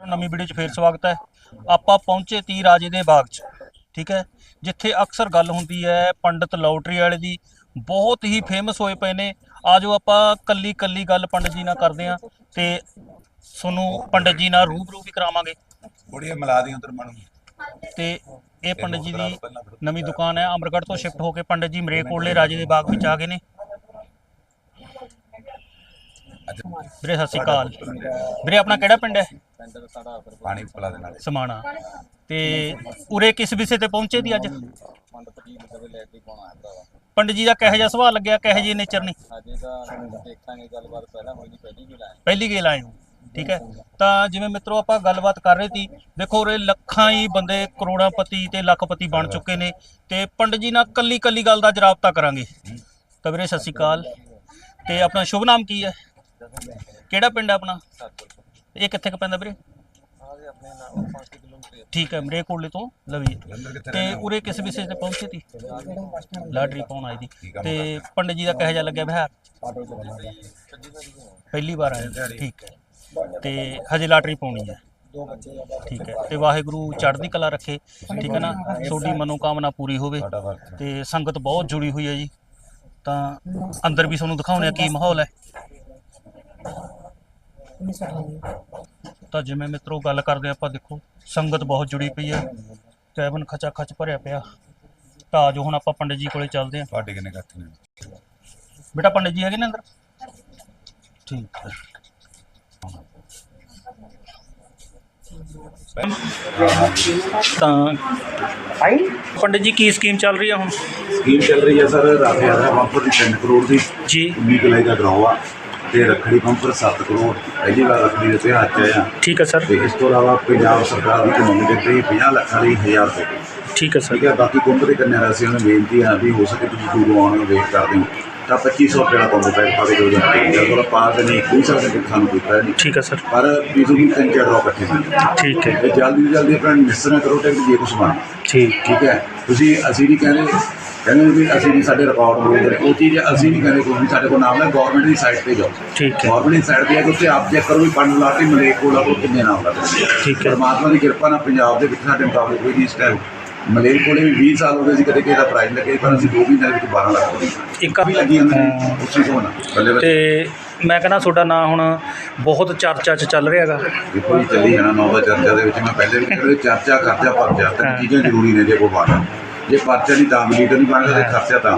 ਨਵੀਂ ਵੀਡੀਓ 'ਚ ਫੇਰ ਸਵਾਗਤ ਹੈ। ਆਪਾਂ ਪਹੁੰਚੇ ਤੀ ਰਾਜੇ ਦੇ ਬਾਗ 'ਚ ਠੀਕ ਹੈ? ਜਿੱਥੇ ਅਕਸਰ ਗੱਲ ਹੁੰਦੀ ਹੈ ਪੰਡਤ ਲੋਟਰੀ ਵਾਲੇ ਦੀ। ਬਹੁਤ ਹੀ ਫੇਮਸ ਹੋਏ ਪਏ ਨੇ। ਆਜੋ ਆਪਾਂ ਕੱਲੀ ਕੱਲੀ ਗੱਲ ਪੰਡਤ ਜੀ ਨਾਲ ਕਰਦੇ ਆਂ ਤੇ ਤੁਹਾਨੂੰ ਪੰਡਤ ਜੀ ਨਾਲ ਰੂਬਰੂ ਵੀ ਕਰਾਵਾਂਗੇ। ਬੁੜੀਏ ਮਿਲਾ ਦੀ ਉਧਰ ਮਨ ਤੇ ਇਹ ਪੰਡਤ ਜੀ ਦੀ ਨਵੀਂ ਦੁਕਾਨ ਹੈ ਅਮਰਗੜ੍ਹ ਤੋਂ ਸ਼ਿਫਟ ਹੋ ਕੇ ਪੰਡਤ ਜੀ ਮਰੇਕੋਟਲੇ ਰਾਜੇ ਦੇ ਬਾਗ ਵਿੱਚ ਆ ਗਏ ਨੇ। ਵੀਰੇ ਸਤਿ ਸ਼੍ਰੀ ਅਕਾਲ। ਵੀਰੇ ਆਪਣਾ ਕਿਹੜਾ ਪਿੰਡ ਹੈ? ਪਾਣੀ ਪਿਲਾ ਦੇ ਨਾਲੇ। ਸਮਾਣਾ। ਤੇ ਉਰੇ ਕਿਸ ਵਿਸ਼ੇ ਤੇ ਪਹੁੰਚੇ ਦੀ ਅੱਜ? ਪੰਡਤ ਜੀ ਦਾ ਕਿਹੋ ਜਿਹਾ ਸੁਭਾਅ ਲੱਗਿਆ ਕਿਹੋ ਜਿਹੀ ਨੇਚਰ ਨੇ? ਅਜੇ ਤਾਂ ਦੇਖਾਂਗੇ ਗੱਲਬਾਤ ਪਹਿਲਾਂ ਹੋਈ ਨਹੀਂ ਪਹਿਲੀ ਵੀ ਲਾਇਆ ਪਹਿਲੀ ਗੇਲ ਆਏ ਠੀਕ ਹੈ। ਤਾਂ ਜਿਵੇਂ ਮਿੱਤਰੋ ਆਪਾਂ ਗੱਲਬਾਤ ਕਰ ਰਹੇ ਸੀ ਦੇਖੋ ਉਰੇ ਲੱਖਾਂ ਹੀ ਬੰਦੇ ਕਰੋੜਾਪਤੀ ਤੇ ਲੱਖਪਤੀ ਬਣ ਚੁੱਕੇ ਨੇ ਤੇ ਪੰਡਤ ਜੀ ਨਾਲ ਕੱਲੀ ਕੱਲੀ ਗੱਲ ਦਾ ਜਰਾਬਤਾ ਕਰਾਂਗੇ। ਤਾਂ ਵੀਰੇ ਸਤਿ ਸ਼੍ਰੀ ਅਕਾਲ। ਤੇ ਆਪਣਾ ਸ਼ੁਭ ਨਾਮ ਕੀ ਹੈ? ਕਿਹੜਾ ਪਿੰਡ ਹੈ ਆਪਣਾ? ਇਹ ਕਿੱਥੇ ਕੁ ਪੈਂਦਾ ਵੀਰੇ? ਆਗੇ ਆਪਣੇ ਨਾਲ 5 ਕਿਲੋਮੀਟਰ ਠੀਕ ਹੈ ਮਰੇ ਕੋਲੇ ਤੋਂ ਲਵੀ ਤੇ ਉਰੇ ਕਿਸ ਵਿਸ਼ੇ ਤੇ ਪਹੁੰਚੇ ਸੀ? ਲਾਟਰੀ ਪਾਉਣ ਆਈ ਦੀ ਤੇ ਪੰਡਤ ਜੀ ਦਾ ਕਿਹੋ ਜਿਹਾ ਲੱਗਿਆ ਵਿਹਾਰ? ਪਹਿਲੀ ਵਾਰ ਆਏ ਠੀਕ ਹੈ। ਤੇ ਹਜੇ ਲਾਟਰੀ ਪਾਉਣੀ ਹੈ। ਦੋ ਬੱਚੇ ਠੀਕ ਹੈ ਤੇ ਵਾਹਿਗੁਰੂ ਚੜ੍ਹਦੀ ਕਲਾ ਰੱਖੇ ਠੀਕ ਹੈ ਨਾ? ਤੁਹਾਡੀ ਮਨੋਕਾਮਨਾ ਪੂਰੀ ਹੋਵੇ ਤੇ ਸੰਗਤ ਬਹੁਤ ਜੁੜੀ ਹੋਈ ਹੈ ਜੀ। ਤਾਂ ਅੰਦਰ ਵੀ ਤੁਹਾਨੂੰ ਦਿਖਾਉਣੇ ਆ ਕੀ ਮਾਹੌਲ ਹੈ। ਤਾਂ ਜਿਵੇਂ ਮਿੱਤਰੋ ਗੱਲ ਕਰਦੇ ਆਪਾਂ ਦੇਖੋ ਸੰਗਤ ਬਹੁਤ ਜੁੜੀ ਪਈ ਹੈ ਕੈਬਨ ਖਚਾ ਖਚ ਭਰਿਆ ਪਿਆ। ਤਾਂ ਆਜੋ ਹੁਣ ਆਪਾਂ ਪੰਡਿਤ ਜੀ ਕੋਲੇ ਚੱਲਦੇ ਹਾਂ। ਤੁਹਾਡੇ ਕਿੰਨੇ ਨੇ? ਬੇਟਾ ਪੰਡਿਤ ਜੀ ਹੈਗੇ ਨੇ ਅੰਦਰ? ਠੀਕ ਹੈ। ਤਾਂ ਪੰਡਿਤ ਜੀ ਕੀ ਸਕੀਮ ਚੱਲ ਰਹੀ ਹੈ ਹੁਣ? ਸਕੀਮ ਚੱਲ ਰਹੀ ਹੈ ਸਰ ਰਾਫੇ ਆਦਾ ਬੰਪਰ ਦੀ 3 ਕਰੋੜ ਦੀ। ਜੀ। 19 ਕਿਲੇ ਦਾ ਆ। ਤੇ ਰੱਖੜੀ ਬੰਪਰ 7 ਕਰੋੜ ਪਹਿਲੀ ਵਾਰ ਰੱਖੜੀ ਦੇ ਤਿਉਹਾਰ 'ਚ ਆਇਆ। ਠੀਕ ਹੈ ਸਰ। ਤੇ ਇਸ ਤੋਂ ਇਲਾਵਾ ਪੰਜਾਬ ਸਰਕਾਰ ਦੀ ਕਾਨੂੰਨੀ ਦਿੱਤੀ ਰਹੀ 50 ਲੱਖਾਂ ਲਈ 1000 ਰੁਪਏ। ਠੀਕ ਹੈ ਠੀਕ ਸਰ ਹੈ ਬਾਕੀ ਕੁੰਭ ਦੇ ਕੰਨਿਆ ਰਾਸੀਆਂ ਨੂੰ ਬੇਨਤੀ ਹੈ ਵੀ ਹੋ ਸਕੇ ਤੁਸੀਂ ਦੂਰੋਂ ਆਉਣ ਨੂੰ ਵੇਟ ਕਰਦੇ ਹੋ ਤਾਂ 2500 ਰੁਪਏ ਦਾ ਕੰਬੋ ਪੈਕ ਪਾ ਕੇ ਦਿਓ। ਜੀ ਜਦੋਂ ਪਾ ਕੇ ਨਹੀਂ ਕੋਈ ਕਿ ਸਾਨੂੰ ਨਹੀਂ। ਠੀਕ ਹੈ ਸਰ। ਪਰ ਪੀਜ਼ੂ ਦੀ ਤਿੰਨ ਚਾਰ ਡਰਾਅ ਇਕੱਠੇ ਹੋਏ ਠੀਕ ਹੈ। ਤੇ ਜਲਦੀ ਤੋਂ ਜਲਦੀ ਆਪਣਾ ਨਿਸਰਣਾ ਕਰੋ ਟੈਕ ਜੇ ਕੁਛ ਬਣ ਠੀਕ। ਠੀਕ ਹੈ। ਤੁਸੀਂ ਅਸੀਂ ਨਹੀਂ ਕਹਿੰਦੇ ਕਹਿੰਦੇ ਵੀ ਅਸੀਂ ਨਹੀਂ ਸਾਡੇ ਰਿਕਾਰਡ ਨੇ। ਉਹ ਚੀਜ਼ ਅਸੀਂ ਨਹੀਂ ਕਹਿੰਦੇ ਕੋਈ ਵੀ ਸਾਡੇ ਕੋਲ ਨਾਮ ਹੈ ਗਵਰਨਮੈਂਟ ਦੀ ਸਾਈਟ ਤੇ ਜਾਓ। ਠੀਕ ਹੈ। ਗਵਰਨਮੈਂਟ ਦੀ ਸਾਈਟ ਤੇ ਜਾ ਕੇ ਉੱਥੇ ਆਪ ਚੈੱਕ ਕਰੋ ਵੀ ਪੰਜ ਲਾਟਰੀ ਮਲੇਕ ਕੋਲ ਕੋਲ ਕਿੰਨੇ ਨਾਮ ਲੱਗਦੇ ਠੀਕ ਹੈ। ਪਰਮਾਤਮਾ ਦੀ ਕਿਰਪਾ ਨਾਲ ਪੰਜਾਬ ਦੇ ਵਿੱਚ ਸਾਡੇ ਮੁਕਾਬਲੇ ਕੋਈ ਨਹੀਂ ਇਸ ਟਾਈਮ ਮਲੇਕ ਕੋਲੇ ਵੀ 20 ਸਾਲ ਹੋ ਗਏ ਸੀ ਕਦੇ ਕਿਸੇ ਦਾ ਪ੍ਰਾਈਜ਼ ਲੱਗੇ ਪਰ ਅਸੀਂ 2 ਮਹੀਨਿਆਂ ਦੇ ਵਿੱਚ 12 ਲੱਖ ਦੇ ਇੱਕ ਵੀ ਲੱਗੀ ਚੀਜ਼ ਹੋਣਾ ਬੱਲੇ ਬੱਲੇ। ਤੇ ਮੈਂ ਕਹਿੰਦਾ ਤੁਹਾਡਾ ਨਾਂ ਹੁਣ ਬਹੁਤ ਚਰਚਾ 'ਚ ਚੱਲ ਰਿਹਾ ਹੈਗਾ। ਦੇਖੋ ਜੀ ਚੱਲੀ ਜਾਣਾ ਨੌ ਦਾ ਚਰਚਾ ਦੇ ਵਿੱਚ ਮੈਂ ਪਹਿਲੇ ਵੀ ਕਹਿੰਦਾ ਚਰਚਾ ਪਰਚਾ ਤਿੰਨ ਹਾਂ। ਚੀਜ਼ਾਂ ਜ਼ਰੂਰੀ ਨੇ ਜੇ ਕੋਈ ਬਾਣਾ ਜੇ ਪਰਚਾ ਨਹੀਂ ਤਾਂ ਲੀਡਰ ਨਹੀਂ ਬਣਦਾ ਤੇ ਖਰਚਾ ਤਾਂ।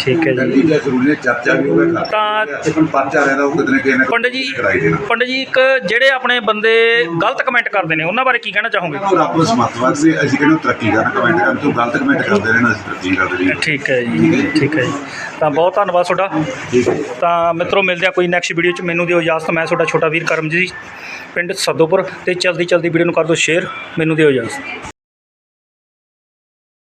ਠੀਕ ਹੈ ਜੀ। ਚੀਜ਼ਾਂ ਜ਼ਰੂਰੀ ਨੇ ਚਰਚਾ ਵੀ ਹੋਵੇ ਤਾਂ- ਵੀ ਹੋਵੇ। ਜੇ ਪਰਚਾ ਰਹਿੰਦਾ ਉਹ ਕਿਤੇ ਕਿਤੇ ਨਾ ਪੰਡਤ ਜੀ ਕਰਾਈ ਦੇਣਾ। ਪੰਡਤ ਜੀ ਇੱਕ ਜਿਹੜੇ ਆਪਣੇ ਬੰਦੇ ਗਲਤ ਕਮੈਂਟ ਕਰਦੇ ਨੇ ਉਹਨਾਂ ਬਾਰੇ ਕੀ ਕਹਿਣਾ ਚਾਹੋਗੇ? ਉਹ ਰੱਬ ਨੂੰ ਸਮਰਥ ਸੀ ਅਸੀਂ ਕਹਿੰਦੇ ਤਰੱਕੀ ਕਰਨ ਕਮੈਂਟ ਕਰਨ ਤੋਂ ਗਲਤ ਕਮੈਂਟ ਕਰਦੇ ਰਹਿਣਾ ਅਸੀਂ ਤਰੱਕੀ ਕਰਦੇ ਰਹੀਏ। ਠੀਕ ਹੈ ਜੀ ਠੀਕ ਹੈ ਜੀ? ਤਾਂ ਬਹੁਤ ਧੰਨਵਾਦ ਤੁਹਾਡਾ। ਤਾਂ ਮਿੱਤਰੋ ਮਿਲਦੇ ਆ ਕੋਈ ਨੈਕਸਟ ਵੀਡੀਓ 'ਚ। ਮੈਨੂੰ ਦਿਓ ਇਜਾਜ਼ਤ ਮੈਂ ਤੁਹਾਡਾ ਛੋਟਾ ਵੀਰ ਕਰਮਜੀਤ ਪਿੰਡ ਸਦੋਪੁਰ। ਤੇ ਚਲਦੀ ਚਲਦੀ ਵੀਡੀਓ ਨੂੰ ਕਰ ਦਿਓ ਸ਼ੇਅਰ ਮੈਨੂੰ ਦਿਓ ਇਜਾਜ਼ਤ।